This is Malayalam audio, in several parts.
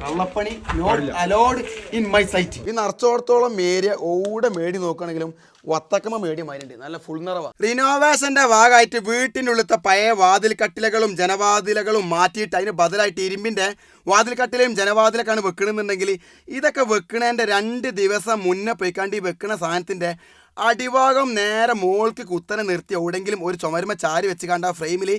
കള്ളപ്പണി അലോഡ് ഇൻ മൈ സൈറ്റ് ഈ നിറച്ചോടത്തോളം മേരിയ ഓടെ മേടി നോക്കുകയാണെങ്കിലും വത്തക്കമ്മ മേടി മാരിണ്ട്. നല്ല ഫുൾ നിറവാ. റിനോവേഷന്റെ ഭാഗമായിട്ട് വീട്ടിന്റെ ഉള്ളിലത്തെ പഴയ വാതിൽ കട്ടിലകളും ജനവാതിലകളും മാറ്റിയിട്ട് അതിന് ബദലായിട്ട് ഇരുമ്പിന്റെ വാതിൽ കട്ടിലയും ജനവാതിലൊക്കെയാണ് വെക്കണമെന്നുണ്ടെങ്കിൽ ഇതൊക്കെ വെക്കണേന്റെ രണ്ട് ദിവസം മുന്നേ പോയിക്കാണ്ട് ഈ വെക്കണ സാധനത്തിന്റെ അടിഭാഗം നേരെ മോൾക്ക് കുത്തനെ നിർത്തി എവിടെങ്കിലും ഒരു ചുമരുമ ചാരി വെച്ച് കണ്ട ഫ്രെയിമിൽ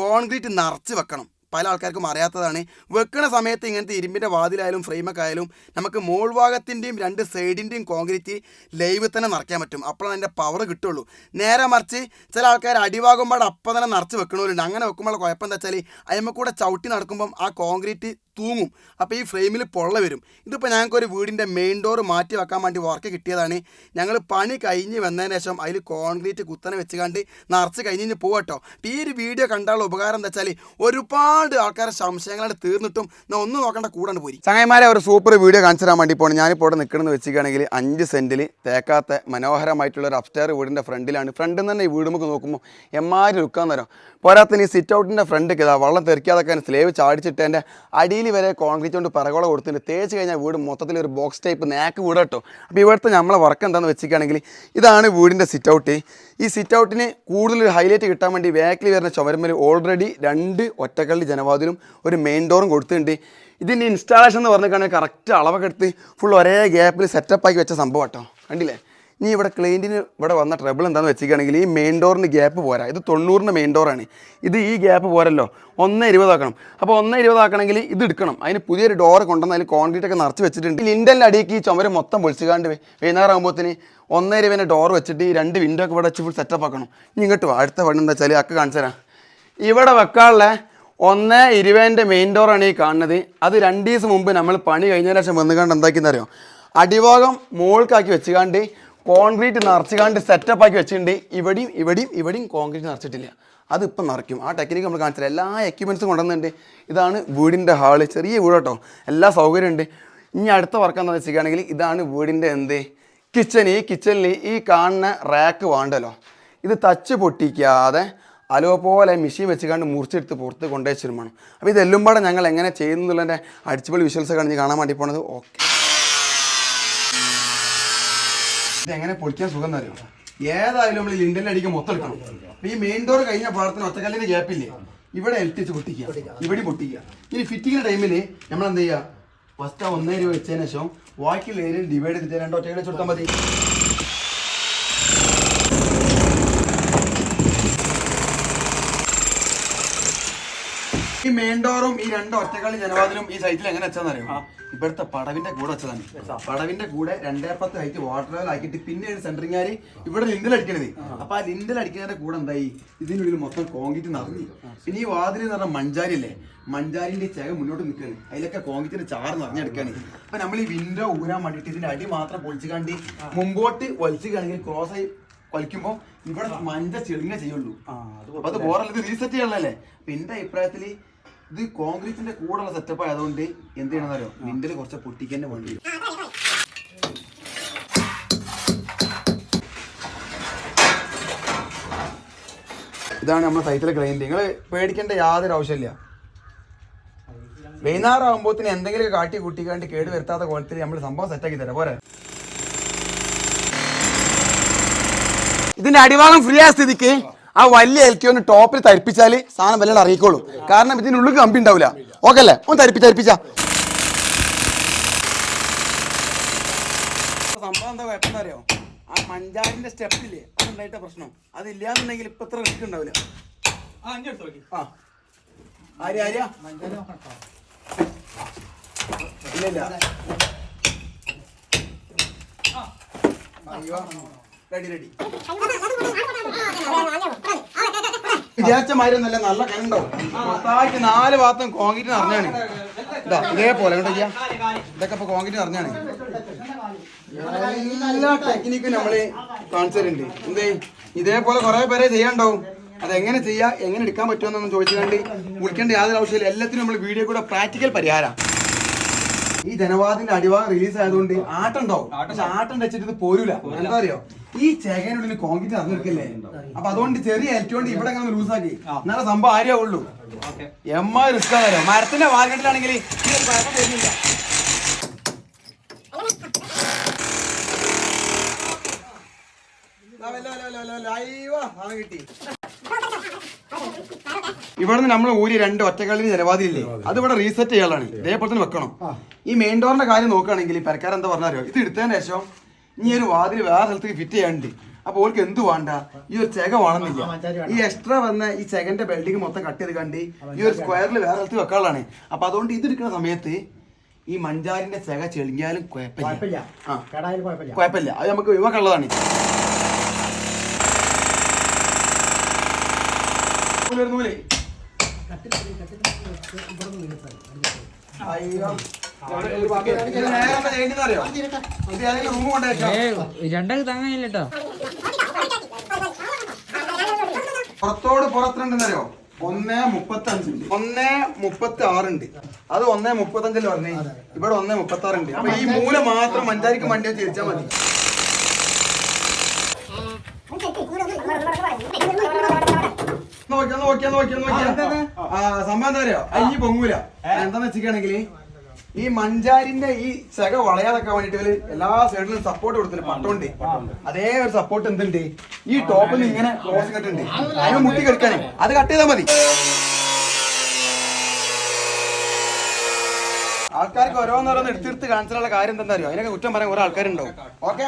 കോൺക്രീറ്റ് നിറച്ച് വെക്കണം. പല ആൾക്കാർക്കും അറിയാത്തതാണ്. വെക്കുന്ന സമയത്ത് ഇങ്ങനത്തെ ഇരുമ്പിന്റെ വാതിലായാലും ഫ്രെയിമൊക്കെ ആയാലും നമുക്ക് മോൾ ഭാഗത്തിന്റെയും രണ്ട് സൈഡിന്റെയും കോൺക്രീറ്റ് ലൈവ് തന്നെ നിറയ്ക്കാൻ പറ്റും. അപ്പോഴാണ് അതിന്റെ പവർ കിട്ടുള്ളൂ. നേരെ മറിച്ച് ചില ആൾക്കാർ അടിവാകുമ്പോൾ അപ്പം തന്നെ നിറച്ച് വെക്കണവരുണ്ട്. അങ്ങനെ വെക്കുമ്പോൾ കുഴപ്പം എന്താ വെച്ചാൽ അതിമ്മക്കൂടെ കൂടെ ചവിട്ടി നടക്കുമ്പം ആ കോൺക്രീറ്റ് തൂങ്ങും. അപ്പോൾ ഈ ഫ്രെയിമിൽ പൊള്ള വരും. ഇതിപ്പോൾ ഞങ്ങൾക്ക് ഒരു വീടിന്റെ മെയിൻ ഡോർ മാറ്റി വെക്കാൻ വേണ്ടി വർക്ക് കിട്ടിയതാണ്. ഞങ്ങൾ പണി കഴിഞ്ഞ് വന്നതിന് ശേഷം അതിൽ കോൺക്രീറ്റ് കുത്തനെ വെച്ച് കണ്ട് നിറച്ച് കഴിഞ്ഞ് പോകട്ടോ ഈ ഒരു വീഡിയോ കണ്ടാലുള്ള ഉപകാരം എന്താ വെച്ചാൽ ഒരുപാട് ആൾക്കാരെ സംശയങ്ങളായിട്ട് തീർന്നിട്ടും ഞാൻ ഒന്നും നോക്കേണ്ട കൂടാണ്ട് പോയി ചങ്ങന്മാരെ ഒരു സൂപ്പർ വീഡിയോ കാണിച്ചു തരാൻ വേണ്ടി പോകണം ഞാനിപ്പോൾ ഇവിടെ നിൽക്കണമെന്ന് വെച്ചിരിക്കുകയാണെങ്കിൽ അഞ്ച് സെന്റിൽ തേക്കാത്ത മനോഹരമായിട്ടുള്ള ഒരു അപ്സ്റ്റെയർ വീടിന്റെ ഫ്രണ്ടിലാണ്. ഫ്രണ്ടിൽ നിന്ന് തന്നെ ഈ വീട് നമുക്ക് നോക്കുമ്പോൾ എമ്മാരി ലുക്കാൻ തരാം പോരാത്തിന് ഈ സിറ്റ് ഔട്ടിന്റെ ഫ്രണ്ട് ഇതാ വെള്ളം തെറിക്കാതൊക്കെ സ്ലേവ് ചാടിച്ചിട്ട് എന്റെ അടിയിൽ വരെ കോൺക്രീറ്റ് കൊണ്ട് പറകോള കൊടുത്തിട്ട് തേച്ച് കഴിഞ്ഞാൽ വീട് മൊത്തത്തിൽ ഒരു ബോക്സ് ടൈപ്പ് നേക്ക് വീട് കേട്ടോ. അപ്പോൾ ഇവിടുത്തെ നമ്മളെ വർക്ക് എന്താണെന്ന് വെച്ചിരിക്കുകയാണെങ്കിൽ ഇതാണ് വീടിന്റെ സിറ്റ് ഔട്ട് ഈ സിറ്റ് ഔട്ടിന് കൂടുതൽ ഹൈലൈറ്റ് കിട്ടാൻ വേണ്ടി ബാക്കിൽ വരുന്ന ചുമരുമ്മൽ ഓൾറെഡി രണ്ട് ഒറ്റക്കള്ളി ജനവാതിലും ഒരു മെയിൻ ഡോറും കൊടുത്തിട്ടുണ്ട്. ഇതിന്റെ ഇൻസ്റ്റാളേഷൻ എന്ന് പറഞ്ഞിട്ടാണെങ്കിൽ കറക്റ്റ് അളവൊക്കെ എടുത്ത് ഫുൾ ഒരേ ഗ്യാപ്പിൽ സെറ്റപ്പാക്കി വെച്ച സംഭവം കേട്ടോ. കണ്ടില്ലേ? ഇനി ഇവിടെ ക്ലൈന്റിന് ഇവിടെ വന്ന ട്രബിൾ എന്താണെന്ന് വെച്ചിരിക്കുകയാണെങ്കിൽ ഈ മെയിൻ ഡോറിന് ഗ്യാപ്പ് പോരാ. ഇത് തൊണ്ണൂറിന്റെ മെയിൻ ഡോറാണ് ഇത് ഈ ഗ്യാപ്പ് പോരല്ലോ. ഒന്ന് ഇരുപതാക്കണം അപ്പോൾ ഒന്ന് ഇരുപതാക്കണമെങ്കിൽ ഇത് എടുക്കണം. അതിന് പുതിയൊരു ഡോർ കൊണ്ടുവന്ന് അതിൽ കോൺക്രീറ്റ് ഒക്കെ നിറച്ച് വെച്ചിട്ടുണ്ട്. ലിൻഡലിന്റെ അടിയിലേക്ക് ഈ ചുമര് മൊത്തം പൊളിച്ചുകാണ്ട് വൈകുന്നേരം ആകുമ്പോഴത്തേന് ഒന്നര ഇരുപതിന്റെ ഡോർ വെച്ചിട്ട് ഈ രണ്ട് വിൻഡോ ഒക്കെ ഇവിടെ വെച്ച് ഫുൾ സെറ്റപ്പ് ആക്കണം. ഇനി ഇങ്ങോട്ട് അടുത്ത പണി എന്താ വെച്ചാൽ അക്ക് കാണിച്ചു തരാം. ഇവിടെ വെക്കാനുള്ള ഒന്ന് ഇരുപതിന്റെ മെയിൻ ഡോറാണ് ഈ കാണുന്നത്. അത് രണ്ട് ദിവസം മുമ്പ് നമ്മൾ പണി കഴിഞ്ഞതിന് ശേഷം വന്നു കണ്ട് എന്താക്കിയെന്നറിയോ? അടിഭാഗം മോൾക്കാക്കി വെച്ചുകാണ്ട് കോൺക്രീറ്റ് നിറച്ചുകാണ്ട് സെറ്റപ്പ് ആക്കി വെച്ചിട്ടുണ്ട്. ഇവിടെയും ഇവിടെയും ഇവിടെയും കോൺക്രീറ്റ് നിറച്ചിട്ടില്ല. അതിപ്പം നിറയ്ക്കും. ആ ടെക്നിക്ക് നമ്മൾ കാണിച്ചില്ല എല്ലാ എക്യുപ്മെൻസും കൊണ്ടുവന്നിട്ടുണ്ട്. ഇതാണ് വീടിന്റെ ഹാൾ ചെറിയ വീട് കേട്ടോ എല്ലാ സൗകര്യം ഉണ്ട്. ഇനി അടുത്ത വർക്ക് എന്താണെന്ന് വെച്ചിരിക്കുകയാണെങ്കിൽ ഇതാണ് വീടിന്റെ എന്ത്? കിച്ചൺ ഈ കിച്ചണിൽ ഈ കാണുന്ന റാക്ക് വേണ്ടല്ലോ. ഇത് തച്ച് പൊട്ടിക്കാതെ അലോ പോലെ മെഷീൻ വെച്ചുകൊണ്ട് മുറിച്ചെടുത്ത് പുറത്ത് കൊണ്ടുവച്ചിരുമാണ് അപ്പോൾ ഇതെല്ലാം പാടെ ഞങ്ങൾ എങ്ങനെ ചെയ്യുന്നുള്ളതിന്റെ അടിച്ചുപൊളി വിഷ്വൽസ് ഒക്കെ ആണ് കാണാൻ വേണ്ടി പോണത്. ഓക്കെ ഇത് എങ്ങനെ പൊളിക്കാൻ സുഖം എന്നറിയോ ഏതായാലും നമ്മൾ ലിൻഡലിൽ അടിക്കാൻ മൊത്തം എടുക്കണം. ഈ മെയിൻ ഡോർ കഴിഞ്ഞ പാടത്തിന് ഒറ്റക്കല്ലിന് ഗ്യാപ്പില്ലേ ഇവിടെ എൽറ്റിച്ച് പൊട്ടിക്കുക. ഇവിടെ പൊട്ടിക്കുക. ഇനി ഫിറ്റിങ്ങിന്റെ ടൈമിൽ നമ്മൾ എന്ത് ചെയ്യുക? ഫസ്റ്റ് ആ ഒന്നേ രൂപ വെച്ചതിന് ശേഷം ബാക്കിയുള്ള ഏരിയ ഡിവൈഡ് ചെയ്തിട്ട് രണ്ട് ഒറ്റ വെച്ച് കൊടുത്താൽ മതി. ഈ മെയിൻ ഡോറും ഈ രണ്ട് ഒറ്റക്കളി ജനവാതിലും ഈ സൈറ്റിൽ എങ്ങനെ വെച്ചാന്നറിയോ ഇവിടുത്തെ പടവിന്റെ കൂടെ വെച്ചതാണ്. പടവിന്റെ കൂടെ രണ്ടേ പത്ത് ഹൈറ്റ് വാട്ടർ ലെവൽ ആക്കിയിട്ട് പിന്നെയാണ് സെന്ററിങ്ങാര് ഇവിടെ ലിൻഡൽ അടിക്കണത്. അപ്പൊ ആ ലിൻഡൽ അടിക്കുന്നതിന്റെ കൂടെ എന്തായി? ഇതിനുള്ളിൽ മൊത്തം കോൺക്രീറ്റ് നിറഞ്ഞു. പിന്നെ ഈ വാതിൽ എന്ന് പറഞ്ഞാൽ മഞ്ചാരി അല്ലേ മഞ്ചാരിന്റെ ചേക മുന്നോട്ട് നിൽക്കുകയാണ്. അതിലൊക്കെ കോൺക്രീറ്റിന്റെ ചാറ് നിറഞ്ഞെടുക്കുകയാണ് അപ്പൊ നമ്മൾ ഈ വിൻഡോ ഊരാൻ വേണ്ടിയിട്ട് ഇതിന്റെ അടി മാത്രം പൊളിച്ചു കണ്ടി മുമ്പോട്ട് വലിച്ചു കാണെങ്കിൽ ക്രോസ് ആയി വലിക്കുമ്പോ ഇവിടെ മഞ്ച ചെളിങ്ങ ചെയ്യുള്ളൂ. അപ്പൊ അത് ബോറല്ല റീസെറ്റ് ചെയ്യണല്ലേ അപ്പൊ എന്റെ അഭിപ്രായത്തിൽ ഇത് കോൺക്രീറ്റിന്റെ കൂടെയുള്ള സെറ്റപ്പ് ആയതുകൊണ്ട് എന്ത് ചെയ്യണമെന്നറിയോ? നിന്റെ കുറച്ച് പൊട്ടിക്കന്നെ വേണ്ടി വരും. ഇതാണ് നമ്മുടെ സൈറ്റിലെ ക്ലൈന്റ് നിങ്ങൾ പേടിക്കേണ്ട യാതൊരു ആവശ്യമില്ല. വൈകുന്നേരം ആകുമ്പോഴത്തേന് എന്തെങ്കിലും കാട്ടി കൂട്ടിക്കാണ്ട് കേട് വരുത്താത്ത കോലത്തിൽ നമ്മൾ സംഭവം സെറ്റാക്കി തരാം. പോരെ. ഇതിന്റെ അടിഭാഗം ഫ്രീ ആയ സ്ഥിതിക്ക്. ആ വലിയ എൽ കെ ഒന്ന് ടോപ്പിൽ തരിപ്പിച്ചാൽ സാധനം വല്ലതും അറിയിക്കോളൂ. കാരണം ഇതിനുള്ളിൽ കമ്പി ഉണ്ടാവില്ല ഓക്കെ അല്ലേ? ഒന്ന് തരിപ്പിച്ച. തരിപ്പിച്ച സംഭവം എന്താ കുഴപ്പം അറിയോ ആ അതുണ്ടായിട്ട പ്രശ്നം. അതില്ലാന്നുണ്ടെങ്കിൽ ഇപ്പൊ ഇത്ര റിസ്ക് ഉണ്ടാവില്ല ആ ആര്യ ആര്യ? ഇല്ല ഇല്ല അയ്യോ. റെഡി റെഡി വിചാരിച്ചമായിരുന്നല്ല നല്ല കണ്ടോ? മൊത്തമായിട്ട് നാല് ഭാഗത്തും കോൺക്രീറ്റ് നിറഞ്ഞാണ്. ഇതാ ഇതേപോലെ കേട്ടോ ചെയ്യാ. ഇതൊക്കെ ഇപ്പൊ കോൺക്രീറ്റ് നിറഞ്ഞാണ്. എല്ലാ ടെക്നിക്കും നമ്മൾ കാണിച്ചിട്ടുണ്ട് എന്തേ? ഇതേപോലെ കുറെ പേരെ ചെയ്യാണ്ടാവും അതെങ്ങനെ ചെയ്യാ എങ്ങനെ എടുക്കാൻ പറ്റുമെന്നൊന്നും ചോദിച്ചുകൊണ്ട് വിളിക്കേണ്ട യാതൊരു ആവശ്യമില്ല എല്ലാത്തിനും നമ്മൾ വീഡിയോ കൂടെ പ്രാക്ടിക്കൽ പരിഹാരം. ഈ ജനവാദിന്റെ അടിഭാഗം റിലീസ് ആയതുകൊണ്ട് ആട്ടം ഉണ്ടാവും പക്ഷെ ആട്ടം വെച്ചിട്ട് ഇത് പോരൂല. എന്താ അറിയോ ഈ ചേകനുള്ളിൽ കോൺക്രീറ്റ് നടന്നിരിക്കല്ലേ? അപ്പൊ അതുകൊണ്ട് ചെറിയ ഏറ്റവും ഇവിടെ അങ്ങനെ ലൂസാക്കി എന്നാലും സംഭവം ആരേ ഉള്ളൂ. എമ്മ റിസ്ക് ആണല്ലോ മരത്തിന്റെ ഈ ഒരു കുഴപ്പം വരുന്നില്ല. ഇവിടുന്ന് നമ്മൾ ഊരി രണ്ട് ഒറ്റക്കാലിന് ജനവാദിയില്ലേ അത് ഇവിടെ റീസെറ്റ് ചെയ്യാനാണ് ഇതേപോലെ തന്നെ വെക്കണം. ഈ മെയിൻ ഡോറിന്റെ കാര്യം നോക്കുകയാണെങ്കിൽ പരക്കാരൻ എന്താ പറഞ്ഞാലോ ഇത് എടുത്തതിന് ശേഷം ഇനി ഒരു വാതിൽ വേറെ സ്ഥലത്തേക്ക് ഫിറ്റ് ചെയ്യാണ്ട് അപ്പൊ ഓർക്ക് എന്ത് വേണ്ട? ഈ ഒരു ചെക വേണമെന്നില്ല. ഈ എക്സ്ട്രാ വന്ന ഈ ചെകന്റെ ബെൽഡിങ് മൊത്തം കട്ട് ചെയ്ത് കണ്ട് ഈ ഒരു സ്ക്വയറിൽ വേറെ സ്ഥലത്ത് വെക്കാനാണ് അപ്പൊ അതുകൊണ്ട് ഇത് എടുക്കുന്ന സമയത്ത് ഈ മഞ്ചാരിന്റെ ചെക ചെളിഞ്ഞാലും കുഴപ്പമില്ല. അത് നമുക്ക് ഒഴിവാക്കാനുള്ളതാണ്. നൂൽ. രണ്ടു കട്ടിലേക്ക് വെച്ച് ഇവിടുന്ന് വീഴ്ത്തണം രണ്ടാൾക്ക് കേട്ടോ പുറത്തോട് പുറത്തിരണ്ടെന്നറിയോ ഒന്നേ മുപ്പത്തി അഞ്ച് ഒന്നേ മുപ്പത്തി ആറുണ്ട് അത് ഒന്നേ മുപ്പത്തി അഞ്ചിൽ പറഞ്ഞേ ഇവിടെ ഒന്നേ മുപ്പത്തി ആറുണ്ട് അപ്പൊ ഈ മൂല മാത്രം മഞ്ചാരിക്ക് മണ്ടിയോ തിരിച്ചാൽ മതി നോക്കിയാ നോക്കിയാ നോക്കിയാ നോക്കിയാ സംഭവം എന്താ അറിയോ? അയ്യ പൊങ്ങൂല. എന്താന്ന് വെച്ചിട്ടാണെങ്കിൽ ഈ മഞ്ചാരിന്റെ ഈ ചക വളയാതൊക്കെ വേണ്ടിട്ട് ഇവർ എല്ലാ സൈഡിലും സപ്പോർട്ട് കൊടുത്തിട്ടുണ്ട് പട്ടുണ്ട്. അതേ ഒരു സപ്പോർട്ട് എന്തുണ്ട്? ഈ ടോപ്പിൽ ഇങ്ങനെ ക്ലോസ് കെട്ടുണ്ട് അതിനെ മുട്ടി കെടുക്കാനേ അത് കട്ട് ചെയ്താൽ മതി. ആൾക്കാർക്ക് ഓരോന്നോരോന്ന് എടുത്തെടുത്ത് കാണിച്ചാലുള്ള കാര്യം എന്താ അറിയോ? അതിനൊക്കെ കുറ്റം പറയാൻ കുറെ ആൾക്കാരുണ്ടാവും. ഓക്കെ?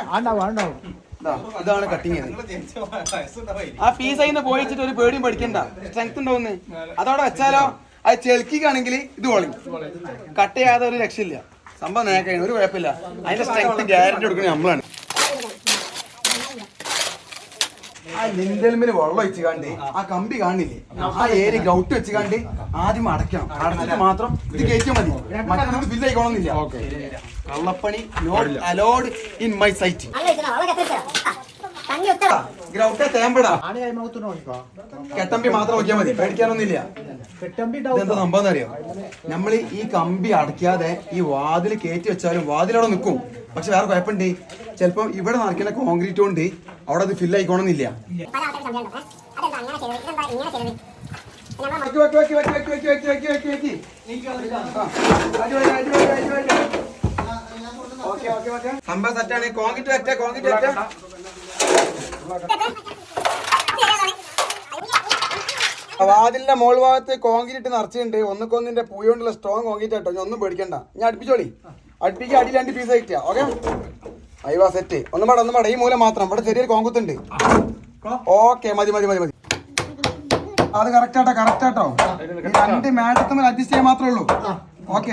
ഇതാണ് കട്ടിങ് ആ പീസ് അതിന് പോയിച്ചിട്ട് ഒരു പേടിയും പഠിക്കണ്ട. സ്ട്രെങ്ത് ഉണ്ടോന്ന്? അതവിടെ വെച്ചാലോ? അത് ചെൽക്കിക്കാണെങ്കിൽ ഇത് പോളി. കട്ട് ചെയ്യാതെ ഒരു രക്ഷയില്ല. സംഭവം നേക്കാണ് ഒരു കുഴപ്പമില്ല. അതിന്റെ സ്ട്രെങ്ത് ഗ്യാരണ്ടി കൊടുക്കുന്നത് നമ്മളാണ്. ആ ലിന്തൽമിൽ വെള്ളം വെച്ച് കണ്ട് ആ കമ്പി കാണില്ലേ? ആ ഏരി ഗൗട്ട് വെച്ച് കണ്ട് ആദ്യം അടയ്ക്കണം. അടച്ചിട്ട് മാത്രം ഇത് കയറ്റിയാൽ മതി. മറ്റൊന്നും ബില്ല് ആയിക്കോണമെന്നില്ല കള്ളപ്പണി not allowed in my sight ആണി കെട്ടമ്പി മാത്രം നോക്കിയാൽ മതി. പേടിക്കാനൊന്നുമില്ല. കെട്ടമ്പി സംഭവം അറിയോ നമ്മൾ ഈ കമ്പി അടയ്ക്കാതെ ഈ വാതിൽ കയറ്റി വെച്ചാലും വാതിലവിടെ നിൽക്കും പക്ഷെ വേറെ കുഴപ്പമുണ്ട്. ചിലപ്പോ ഇവിടെ നടക്കുന്ന കോൺക്രീറ്റ് കൊണ്ട് അവിടെ അത് ഫില്ല് ആയിക്കോണമെന്നില്ല സംഭവം സെറ്റാണ് കോൺക്രീറ്റ് വെച്ചാ കോൺക്രീറ്റ് വെച്ചാ വാതിലിന്റെ മോൾ ഭാഗത്ത് കോൺക്രീറ്റ് നിറച്ചിട്ടുണ്ട്. ഒന്നുക്കൊന്നിന്റെ പൂയോണ്ടുള്ള സ്ട്രോങ് കോൺക്രീറ്റ് ആട്ടോ. ഞാൻ ഒന്നും പേടിക്കണ്ട. ഞാൻ അടുപ്പിച്ചോളി. അടുപ്പിക്ക് അടി രണ്ട് പീസ് ആയിട്ടാ ഓക്കെ അയ്യോ സെറ്റ് ഒന്നും പാടെ ഒന്നും പാടെ. ഈ മൂലം മാത്രം. ഇവിടെ ചെറിയൊരു കോങ്കുത്തുണ്ട് ഓക്കെ മതി മതി മതി മതി. അത് കറക്റ്റ് ആട്ടോ കറക്റ്റ് ആട്ടോ. രണ്ട് മാഡത്ത് തമ്മിൽ അഡ്ജസ്റ്റ് ചെയ്യാൻ മാത്രമേ ഉള്ളൂ. ഓക്കെ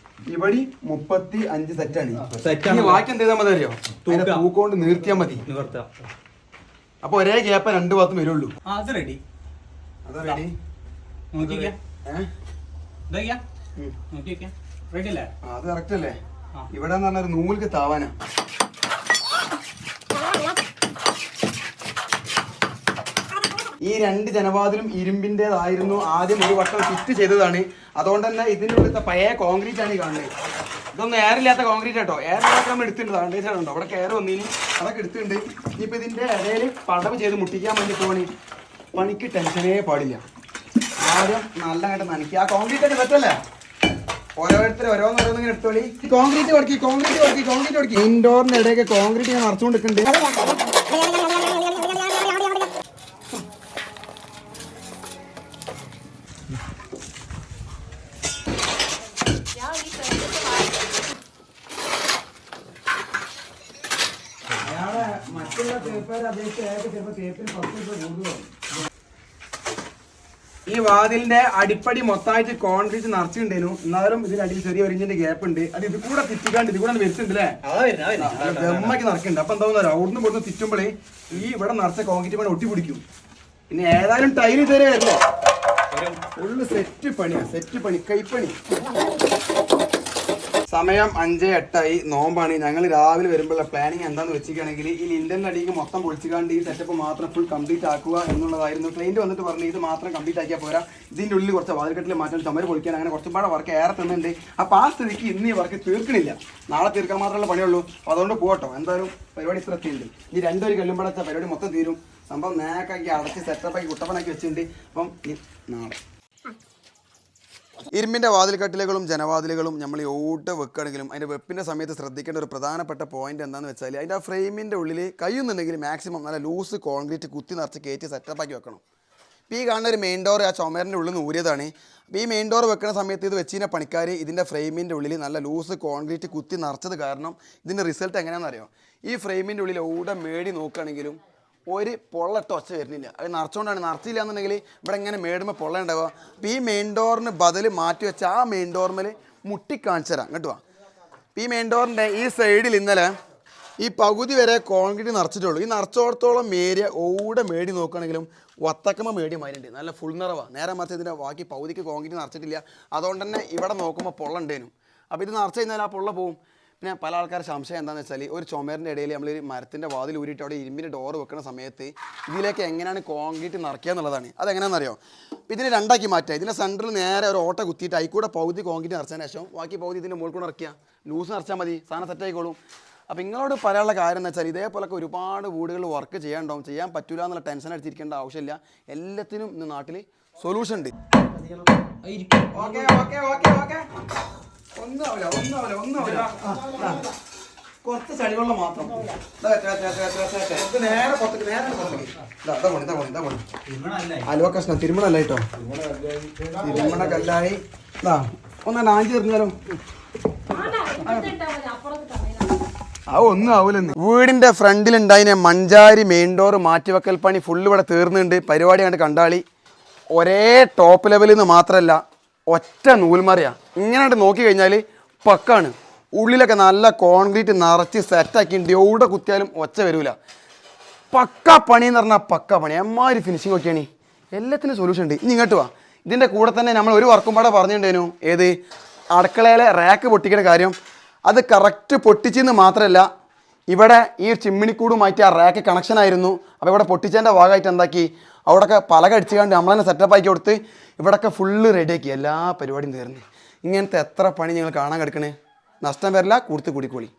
ഇവിടെ മുപ്പത്തി അഞ്ച് സെറ്റാണ് ബാക്കി എന്ത് ചെയ്താൽ മതി അറിയോ? അതിനെ തൂക്കൊണ്ട് നീർത്തിയാൽ മതി. അപ്പൊ ഒരേ ഗ്യാപ്പ് രണ്ട് ഭാഗത്തും വരുള്ളൂ. അത് റെഡി അതാ ready? നോക്കിക്കാം. റെഡി അല്ലേ? അത് കറക്റ്റ് അല്ലേ. ഇവിടെ എന്ന് പറഞ്ഞാൽ നൂൽക്ക് താവാനാ. ഈ രണ്ട് ജനവാതിലും ഇരുമ്പിന്റെതായിരുന്നു ആദ്യം ഒരു വട്ടം ഫിറ്റ് ചെയ്തതാണ്. അതുകൊണ്ട് തന്നെ ഇതിന്റെ ഉള്ളിലത്തെ പഴയ കോൺക്രീറ്റ് ആണ് ഈ കാണുന്നത്. ഇതൊന്നും എയർ ഇല്ലാത്ത കോൺക്രീറ്റ് കേട്ടോ എയർ ഇല്ലാത്ത നമ്മൾ എടുത്തിട്ടുണ്ട്. അണ്ടേച്ചാണ് ഉണ്ടോ? അവിടെ കയറി വന്നിനി അതൊക്കെ എടുത്തിട്ടുണ്ട്. ഇനിയിപ്പോൾ ഇതിന്റെ ഇടയിൽ പടവ് ചെയ്ത് മുട്ടിക്കാൻ വേണ്ടി പോകണി പണിക്ക് ടെൻഷനേ പാടില്ല. ആദ്യം നല്ലതായിട്ട് നനയ്ക്കുക ആ കോൺക്രീറ്റ് ആയിട്ട് പറ്റല്ലേ? ഓരോരുത്തർ ഓരോന്നോരോന്നിങ്ങനെ എടുത്തോളി. കോൺക്രീറ്റ് കൊടുക്കി കോൺക്രീറ്റ് കൊടുക്കി കോൺക്രീറ്റ് കൊടുക്കി. ഇൻഡോറിന്റെ ഇടയൊക്കെ കോൺക്രീറ്റ് ഞാൻ നിറച്ചുകൊണ്ടിരിക്കുന്നുണ്ട് മറ്റുള്ള തേപ്പേരെ അപേക്ഷിച്ച് അയാൾക്ക് ചിലപ്പോൾ തേപ്പിന് പത്ത് രൂപ കൂടുതലാണ് ഈ വാതിലിന്റെ അടിപ്പടി മൊത്തമായിട്ട് കോൺക്രീറ്റ് നിറച്ചിട്ടുണ്ടേനു. എന്നാലും ഇതിന്റെ അടിയിൽ ചെറിയ ഒരു ഇഞ്ചിന്റെ ഗ്യാപ്പ് ഉണ്ട്. അത് ഇത് കൂടെ തിറ്റിക്കാണ്ട് ഇത് കൂടെ വരുത്തുണ്ട് അല്ലേ ദമ്മക്ക് നടക്കുന്നുണ്ട് അപ്പൊ എന്താ പറയുക അവിടുന്ന് കൊടുത്ത് തിറ്റുമ്പോഴേ ഈ ഇവിടെ നിറച്ച കോൺക്രീറ്റ് പണി ഒട്ടിപ്പിടിക്കും. പിന്നെ ഏതായാലും ടൈലി ഇതുവരെ വരില്ല? ഫുള്ള് സെറ്റ് പണിയാ. സെറ്റ് പണി. കൈപ്പണി. സമയം അഞ്ച് എട്ടായി. നോമ്പാണ്. ഞങ്ങൾ രാവിലെ വരുമ്പോഴുള്ള പ്ലാനിങ് എന്താണെന്ന് വെച്ചിരിക്കുകയാണെങ്കിൽ ഈ ലിൻഡലിന്റെ അടിക്ക് മൊത്തം പൊളിച്ചുകാണ്ട് ഈ സെറ്റപ്പ് മാത്രം ഫുൾ കംപ്ലീറ്റ് ആക്കുക എന്നുള്ളതായിരുന്നു. ക്ലൈന്റ് വന്നിട്ട് പറഞ്ഞു ഇത് മാത്രം കംപ്ലീറ്റ് ആക്കിയാൽ പോരാ. ഇതിന്റെ ഉള്ളിൽ കുറച്ച് വാതിൽക്കെട്ടിൽ മാറ്റാൻ ചുമര് പൊളിക്കാൻ അങ്ങനെ കുറച്ചും പാടെ വർക്ക് ഏറെ തന്നുണ്ട് അപ്പോൾ ആ സ്ഥിതിക്ക് ഇന്ന് ഈ വർക്ക് തീർക്കണില്ല. നാളെ തീർക്കാൻ മാത്രമല്ല പണിയുള്ളൂ. അപ്പോൾ അതുകൊണ്ട് പോകട്ടോ. എന്തായാലും പരിപാടി എത്തിയിട്ടുണ്ട്. ഈ രണ്ടൊരു കല്ലുമ്പടച്ച പരിപാടി മൊത്തം തീരും. സംഭവം നേക്കാക്കി അടച്ച് സെറ്റപ്പാക്കി കുട്ടപ്പനാക്കി വെച്ചിട്ടുണ്ട്. അപ്പം നാളെ. ഇരുമ്പിന്റെ വാതിൽക്കട്ടിലുകളും ജനവാതിലുകളും നമ്മൾ ഈ ഓട്ട് വെക്കുകയാണെങ്കിലും അതിന്റെ വെപ്പിന്റെ സമയത്ത് ശ്രദ്ധിക്കേണ്ട ഒരു പ്രധാനപ്പെട്ട പോയിന്റ് എന്താണെന്ന് വെച്ചാൽ അതിന്റെ ആ ഫ്രെയിമിന്റെ ഉള്ളിൽ കഴിയുന്നുണ്ടെങ്കിൽ മാക്സിമം നല്ല ലൂസ് കോൺക്രീറ്റ് കുത്തി നിറച്ച് കയറ്റി സെറ്റപ്പാക്കി വെക്കണം. ഇപ്പോൾ ഈ കാണുന്ന ഒരു മെയിൻ ഡോർ ആ ചുമരിന്റെ ഉള്ളിൽ നിന്ന് ഊരിയതാണ്. അപ്പോൾ ഈ മെയിൻ ഡോർ വെക്കുന്ന സമയത്ത് ഇത് വെച്ചിനെ പണിക്കാർ ഇതിന്റെ ഫ്രെയിമിന്റെ ഉള്ളിൽ നല്ല ലൂസ് കോൺക്രീറ്റ് കുത്തി നിറച്ചത് കാരണം ഇതിന്റെ റിസൾട്ട് എങ്ങനെയാണെന്ന് അറിയാം ഈ ഫ്രെയിമിന്റെ ഉള്ളിൽ ഓടെ മേടി നോക്കുകയാണെങ്കിലും ഒരു പൊള്ളട്ട് ഒച്ച വരുന്നില്ല. അത് നിറച്ചുകൊണ്ടാണ് നിറച്ചില്ല എന്നുണ്ടെങ്കിൽ ഇവിടെ ഇങ്ങനെ മേടുമ്പോൾ പൊള്ള ഉണ്ടാവുക അപ്പോൾ ഈ മെയിൻ ഡോറിന് ബദൽ മാറ്റി വെച്ച ആ മെയിൻ ഡോർമേൽ മുട്ടി കാണിച്ചു തരാം. കേട്ടോ ഈ മെയിൻ ഡോറിന്റെ ഈ സൈഡിൽ ഇന്നലെ ഈ പകുതി വരെ കോൺക്രീറ്റ് നിറച്ചിട്ടുള്ളൂ. ഈ നിറച്ചോടത്തോളം മേരിയ ഓടെ മേടി നോക്കുകയാണെങ്കിലും വത്തക്കമ്മ മേടി മാരിണ്ട് നല്ല ഫുൾ നിറവാണ് നേരെ മറിച്ച് ഇതിന്റെ ബാക്കി പകുതിക്ക് കോൺക്രീറ്റ് നിറച്ചിട്ടില്ല. അതുകൊണ്ട് തന്നെ ഇവിടെ നോക്കുമ്പോൾ പൊള്ള ഉണ്ടേനും അപ്പോൾ ഇത് നിറച്ച് കഴിഞ്ഞാൽ ആ പൊള്ള പോവും. പിന്നെ പല ആൾക്കാർ സംശയം എന്താണെന്ന് വെച്ചാൽ ഒരു ചുമരിന്റെ ഇടയിൽ നമ്മൾ ഒരു മരത്തിന്റെ വാതിൽ ഊരിയിട്ട് അവിടെ ഇരുമ്പിന്റെ ഡോർ വെക്കുന്ന സമയത്ത് ഇതിലേക്ക് എങ്ങനെയാണ് കോൺക്രീറ്റ് നിറയ്ക്കുക എന്നുള്ളതാണ്. അതെങ്ങനെയാണെന്നറിയോ? അപ്പോൾ ഇതിനെ രണ്ടാക്കി മാറ്റുക ഇതിന്റെ സെന്ററിൽ നേരെ ഒരു ഓട്ട കുത്തിയിട്ട് ആയിക്കൂടെ പകുതി കോൺക്രീറ്റ് നിറച്ചതിന് ശേഷം ബാക്കി പകുതി ഇതിന്റെ മുകളിൽ കൂടെ നിറയ്ക്കുക. ലൂസ് നിറച്ചാൽ മതി. സാധനം സെറ്റായിക്കോളും അപ്പോൾ നിങ്ങളോട് പറയാനുള്ള കാര്യം എന്ന് വെച്ചാൽ ഇതേപോലൊക്കെ ഒരുപാട് വീടുകൾ വർക്ക് ചെയ്യാണ്ടാവും ചെയ്യാൻ പറ്റൂല എന്നുള്ള ടെൻഷൻ അടിച്ചിരിക്കേണ്ട ആവശ്യമില്ല. എല്ലാത്തിനും ഇന്ന് നാട്ടിൽ സൊല്യൂഷൻ ഉണ്ട്. ഒന്നാവില്ല ഒന്നാവില്ല ഒന്നാവില്ല കുറച്ച് ചളിവെള്ളം മാത്രം. നേരെ പുറത്തേക്ക് നേരെ പുറത്തേക്ക്. ഇതാ ഇതാ പോണി ഇതാ പോണി ഇതാ പോണി അലുവ കഷ്ണം തിരുമണല്ല കേട്ടോ? തിരുമണ കല്ലായി. ഇതാ ഒന്ന് ആഞ്ചി എറിഞ്ഞാലോ? ആ ഒന്നും ആവൂലെന്ന്. വീടിന്റെ ഫ്രണ്ടിൽ ഉണ്ടായിനെ മഞ്ചാരി മെയിൻ ഡോർ മാറ്റിവെക്കൽ പണി ഫുള്ള് ഇവിടെ തീർന്നുണ്ട്. പരിപാടി കണ്ട് കണ്ടാളി. ഒരേ ടോപ്പ് ലെവലിൽ നിന്ന് മാത്രമല്ല ഒറ്റ നൂൽമറയാ. ഇങ്ങനെ നോക്കി കഴിഞ്ഞാൽ പക്കാണ്. ഉള്ളിലൊക്കെ നല്ല കോൺക്രീറ്റ് നിറച്ച് സെറ്റാക്കിയിട്ട് എവിടെ കുത്തിയാലും ഒച്ച വരില്ല പക്ക പണി എന്ന് പറഞ്ഞാൽ പക്ക പണി. എമ്മാതിരി ഫിനിഷിങ് ഒക്കെയാണ്. എല്ലാത്തിനും സൊല്യൂഷൻ ഉണ്ട്. ഇനി ഇങ്ങോട്ട് വാ. ഇതിന്റെ കൂടെ തന്നെ നമ്മൾ ഒരു വർക്കും പാടെ പറഞ്ഞിട്ടുണ്ടേനു ഏത്? അടുക്കളയിലെ റാക്ക് പൊട്ടിക്കുന്ന കാര്യം. അത് കറക്റ്റ് പൊട്ടിച്ചെന്ന് മാത്രമല്ല ഇവിടെ ഈ ചിമ്മിണിക്കൂട് മാറ്റി ആ റാക്ക് കണക്ഷൻ ആയിരുന്നു. അപ്പോൾ ഇവിടെ പൊട്ടിച്ചതിന്റെ ഭാഗമായിട്ട് എന്താക്കി? അവിടെയൊക്കെ പല അടിച്ചുകൊണ്ട് നമ്മൾ തന്നെ സെറ്റപ്പ് ആക്കി കൊടുത്ത് ഇവിടെയൊക്കെ ഫുള്ള് ആക്കി എല്ലാ പരിപാടിയും തീർന്ന്. ഇങ്ങനത്തെ എത്ര പണി ഞങ്ങൾ കാണാൻ കിടക്കണേ? നഷ്ടം വരില്ല കൂടുതൽ കൂടിക്കോളി.